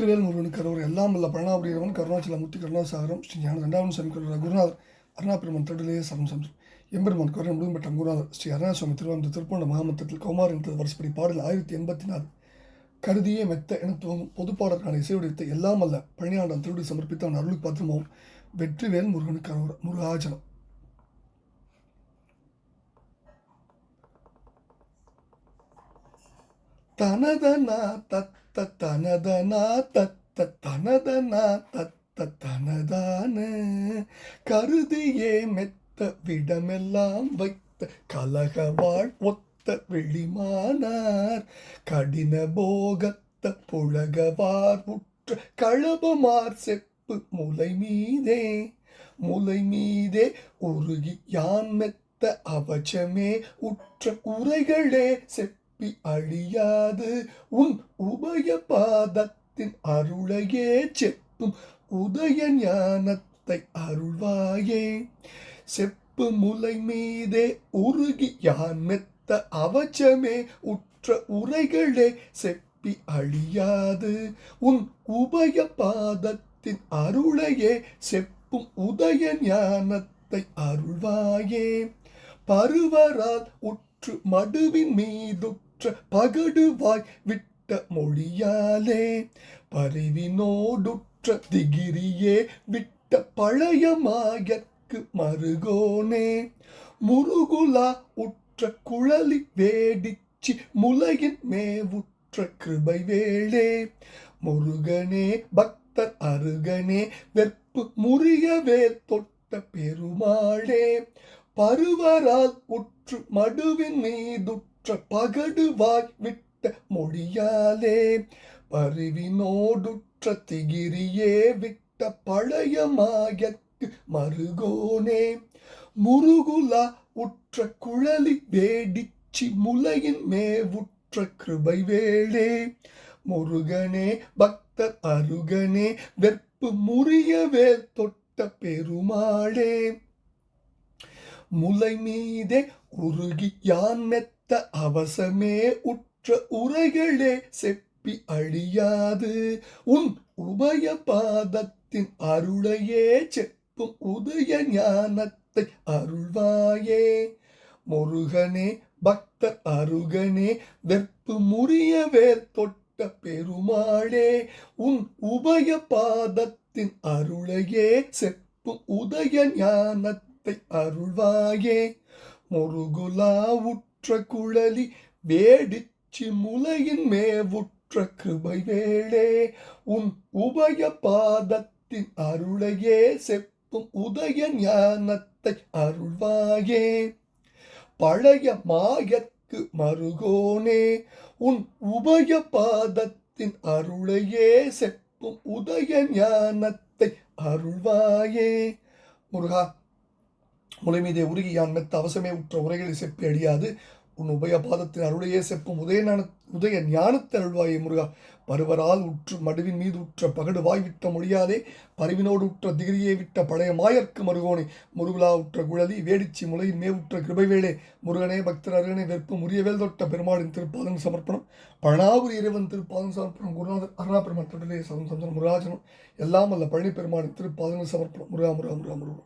வெற்றிவேல் முருகன் கருவர் எல்லாம் வல்ல பழனாபுரியவன் கருணாச்சல முத்தி கருணாசாகரம் ஸ்ரீ ஞான தண்டாவன் சாமி கருவர் குருநாதர் அருணாபெருமன் தொழிலே சரம் சந்திரம் எம்பெருமான் குரல் முழுவதும் பெற்ற குருநாதர் ஸ்ரீ அருணாசுவாமி திருவாரூர் திருப்பூண்ட மகாமத்தத்தில் கௌமார் என்ற வருஷப்படி பாடல் ஆயிரத்தி எண்பத்தி நாலு கருதியே மெத்த என துவங்கும் பொதுப்பாடற்கான இசையுடைத்த எல்லாம் அல்ல பழனியாண்டன் திருடி சமர்ப்பித்த அவன் அருளுக்கு பாத்திரமாவும் வெற்றிவேல் முருகன் கருவர் முருகாஜனம். தனதனா தத்த தனதனா தத்த தனதனா தத்த தனதான கருதியே மெத்த விடமெல்லாம் வைத்த கலகவாழ் ஒத்த வெளிமானார் கடின போகத்த புழகவார் உற்ற களபமார் செப்பு முலை மீதே முலை மீதே உருகி யான் மெத்த அவச்சமே உற்ற உரைகளே செப்பு தப்பி அழியாது. உன் உபய பாதத்தின் அருளையே செப்பும் உதய ஞானத்தை அருள்வாயே. செப்பு முலை மீதே உருகி யான் மெத்த அவச்சமே உற்ற உரைகளே செப்பி அழியாது. உன் உபய பாதத்தின் அருளையே செப்பும் உதய ஞானத்தை அருள்வாயே. பருவரால் உற்று மடுவின் மீதுற்ற பகடுவாய் விட்ட மொழியாலே பரிவினோடுற்ற திகிரியே விட்ட பழைய மாயக்கு மருகோனே முருகுலா உற்ற குழலி வேடிச்சி முலையின் மேவுற்ற கிருபை வேளே முருகனே பக்தர் அருகனே வெப்பு முறியவே தொட்ட பெருமாளே பருவரால் உற்று மடுவின் மீதுற்ற பகடுவாய் விட்ட மொழியாலே பருவினோடுற்ற திகிரியே விட்ட பழைய மாயக்கு மருகோனே முருகுலா உற்ற குழலி வேடிச்சி முலையின் மேவுற்ற கிருபை வேளே முருகனே பக்த அருகனே வெப்பு முறியவே தொட்ட பெருமாளே முலை மீதே உருகி யான் மெத்த அவசமே உற்ற உரைகளே செப்பி அழியாது. உன் உபய பாதத்தின் அருளையே செப்பும் உதய ஞானத்தை அருள்வாயே. முருகனே பக்தர் அருகனே வெற்பு முறியவே தொட்ட பெருமாளே உன் உபய பாதத்தின் அருளையே செப்பும் உதய ஞானத்தை அருள்வாயே. முருகுலா உற்ற குழலி வேடிச்சி முலையின் மேவுற்ற கிருபை வேளே உன் உபய பாதத்தின் அருளையே செப்பும் உதய ஞானத்தை அருள்வாயே. பழைய மாயக்கு மருகோனே உன் உபய பாதத்தின் அருளையே செப்பும் உதய ஞானத்தை அருள்வாயே. முருகா முலைமீதே உருகி யான் மெத்த அவசமே உற்ற உரைகளை செப்பி அடியாது. உன் உபய பாதத்தின் அருளையே செப்பும் உதயஞான உதய ஞானத்தை அருள்வாயே முருகா. பருவரால் உற்று மடுவின் மீது உற்ற பகடு வாய் விட்ட மொழியாதே பருவினோடு உற்ற திகிரியை விட்ட பழைய மாயர்க்கு மருகோனே. முருகுலா உற்ற குழலி வேடிச்சி முலையின் மே உற்ற கிருபைவேளே. முருகனே பக்தர் அருகனே வெறுப்பு முறியவேல் தொட்ட பெருமாளின் திருப்பாதம் சமர்ப்பணம். பழனாபுரி இறைவன் திருப்பாதம் சமர்ப்பணம். குருநாதர் அருணா பெருமாள் சதம் சமம் சந்திரன் முருகாஜனம். எல்லாம் அல்ல பழனி பெருமாளின் திருப்பாதங்கள் சமர்ப்பணம். முருகா முருகா முருகா முருகா.